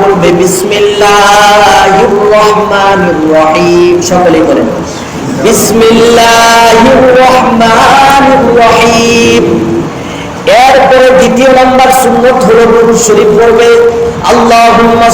করবে বিসমিল্লাহির রহমানির রহিম। সকলে বলেন এরপরে দ্বিতীয় নাম্বার সুন্নত হলো দুরূদ শরীফ পড়বে আল্লাহুম্মা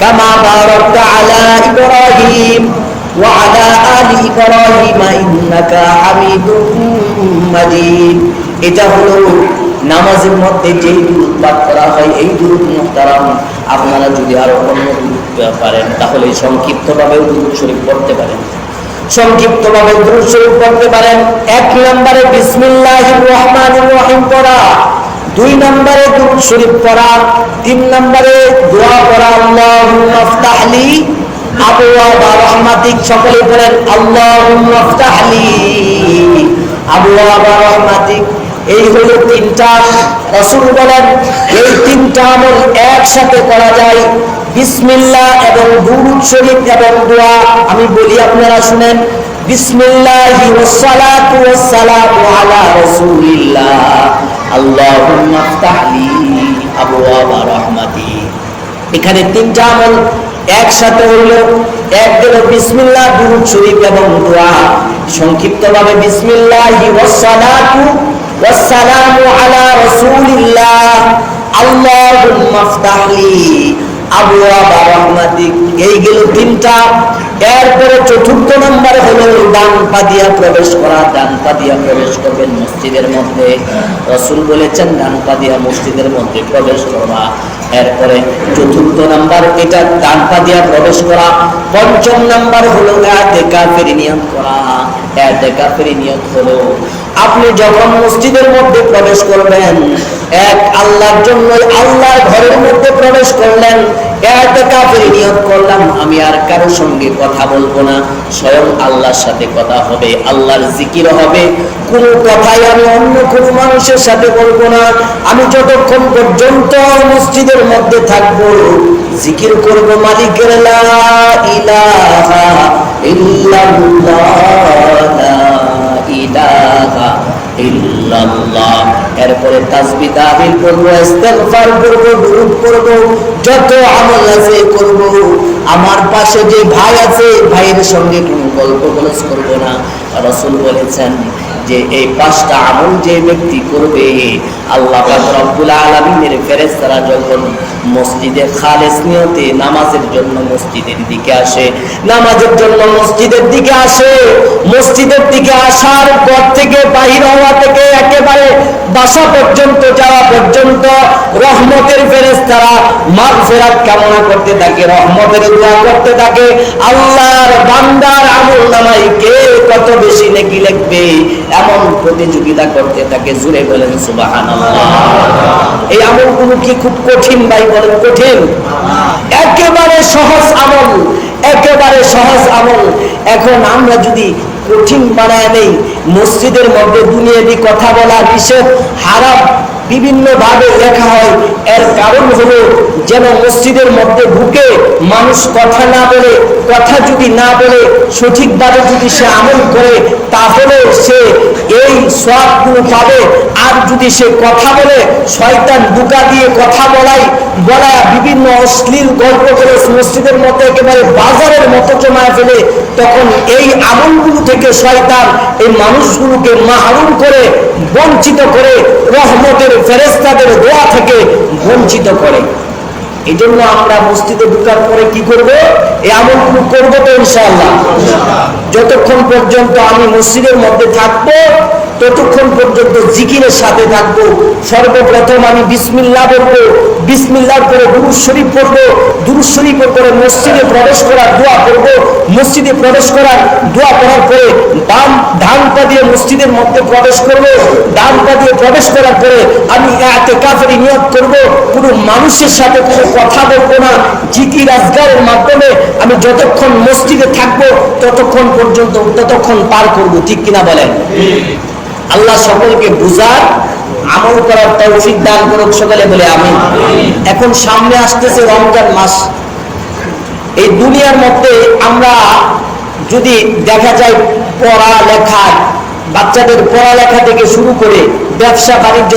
কামা বারাকতা আলা ইব্রাহিম وعلى آل إبراهيم إنك حميد مجيد এটা হলো নামাজের মধ্যে যেই দুরুদ পাঠ করা হয় এই দুরুদ মুহতারাম আপনারা যদি আরো অন্য দুরুদ পারেন তাহলে সংক্ষিপ্তভাবে দুরুদ শরীফ পড়তে পারেন সংক্ষিপ্তভাবে দুরুদ শরীফ পড়তে পারেন এক নম্বরে বিসমিল্লাহির রহমানির রহিম পড়া দুই নম্বরে দুরুদ শরীফ পড়া তিন নম্বরে দোয়া পড়া রহমাতিক সকলে বলেন এই হলো তিনটা রাসূল বলেন, এই তিনটা একসাথে করা যায়। বিসমিল্লাহ এবং দুরূদ শরীফ এবং দোয়া, আমি বলি আপনারা শুনেন, বিসমিল্লাহি এখানে তিনটা আমল একসাথে হইল। এক গেল বিসমিল্লাহ গুরু শরীফ এবং দোয়া। সংক্ষিপ্তভাবে বিসমিল্লাহি ওয়াসসালাতু ওয়াসসালামু আলা রাসূলিল্লাহ। আল্লাহুম্মা এরপরে চতুর্থ নম্বর হলো করা নাম্বার, এটা দিয়া প্রবেশ করা। পঞ্চম নাম্বার হলো নিয়ত করা। নিয়ত হলো। আপনি যখন মসজিদের মধ্যে প্রবেশ করবেন, এক আল্লাহর জন্য আল্লাহর ঘরের মধ্যে প্রবেশ করলেন এতেকাফের নিয়ত করলাম, আমি আর কারও সঙ্গে কথা বলব না। স্বয়ং আল্লাহর সাথে কথা হবে, আল্লাহর জিকির হবে। কোনো কথাই আমি অন্য কোনো মানুষের সাথে বলব না। আমি যতক্ষণ পর্যন্ত মসজিদের মধ্যে থাকব, জিকির করব মালিকের ইলাহা ইল্লাল্লাহ। এরপরে তাসবিহ তাহলিল করব, ইস্তেগফার করব, দুরূদ করব যত আমল আছে করব। আমার পাশে যে ভাই আছে, ভাইয়ের সঙ্গে কোনো গল্প গলজ করব না। রাসূল বলেছেন যে এই পাঁচটা আমল যে ব্যক্তি করবে, আল্লাহ রব্বুল আলামিনের ফেরেশতারা যখন মসজিদে খালেস নিয়তে নামাজের জন্য মসজিদের দিকে আসে, নামাজের জন্য মসজিদের দিকে আসে মসজিদের দিকে আসার পর থেকে বাহির হওয়া থেকে একেবারে বাসা পর্যন্ত যাওয়া পর্যন্ত রহমতের ফেরেশতারা মাগফিরাত কামনা করতে থাকে, রহমতের দোয়া করতে থাকে। আল্লাহর বান্দার আমল নামাই কে কত বেশি নেকি লিখবে এমন প্রতিযোগিতা করতে থাকে, জুড়ে বলেন সুবহানাল্লাহ। এই আমলগুলো কি খুব কঠিন ভাই বলেন, কঠিন? একেবারে সহজ আমল, একেবারে সহজ আমল। এখন আমরা যদি কঠিন বানায় নেই। মসজিদের মধ্যে দুনিয়াবি কথা বলা নিষেধ, হারাম বিভিন্ন ভাবে লেখা হয়। এর কারণ হলো যেন মসজিদের মধ্যে ঢুকে মানুষ কথা না বলে, কথা যদি না বলে, সঠিকভাবে যদি সে আমল করে, তাহলে সে এই সবগুলো পাবে। আর যদি সে কথা বলে, শয়তান বুকা দিয়ে কথা বলাই, বলা বিভিন্ন অশ্লীল গল্প করে মসজিদের মধ্যে একেবারে বাজারের মতো জমায় ফেলে তখন এই আমলগুলো থেকে শয়তান এই মানুষগুলোকে মাহরুম করে, বঞ্চিত করে, রহমতের ফেরেস্তাদের দোয়া থেকে বঞ্চিত করে। এই জন্য আমরা মসজিদে ঢুকার পরে কি করব? এই আমলগুলো করব তো ইনশাআল্লাহ। যতক্ষণ পর্যন্ত আমি মসজিদের মধ্যে থাকব, ততক্ষণ পর্যন্ত জিকিরের সাথে থাকব। সর্বপ্রথম আমি বিসমিল্লাহ বলব। বিসমিল্লার পরে দুরুজ শরীফ পড়ব দুরুজ শরীফের পরে মসজিদে প্রবেশ করার দোয়া করব। মসজিদে প্রবেশ করার দোয়া করার পরে বাম ডান পা দিয়ে মসজিদের মধ্যে প্রবেশ করব। ডান পা দিয়ে প্রবেশ করার পরে আমি এতে কাফের নিয়োগ করব। কোনো মানুষের সাথে কোনো কথা বলব না। জিকির আজগারের মাধ্যমে আমি যতক্ষণ মসজিদে থাকব ততক্ষণ পর্যন্ত ততক্ষণ পার করব। ঠিক কিনা বলেন? আল্লাহ সকলকে বুঝার আমল করার তৌফিক দান করুক সকালে বলে আমি এখন সামনে আসতেছে রমজান মাস। এই দুনিয়ার মধ্যে আমরা যদি দেখা যায় পড়া লেখা বাচ্চাদের পড়ালেখা থেকে শুরু করে ব্যবসা, বাণিজ্য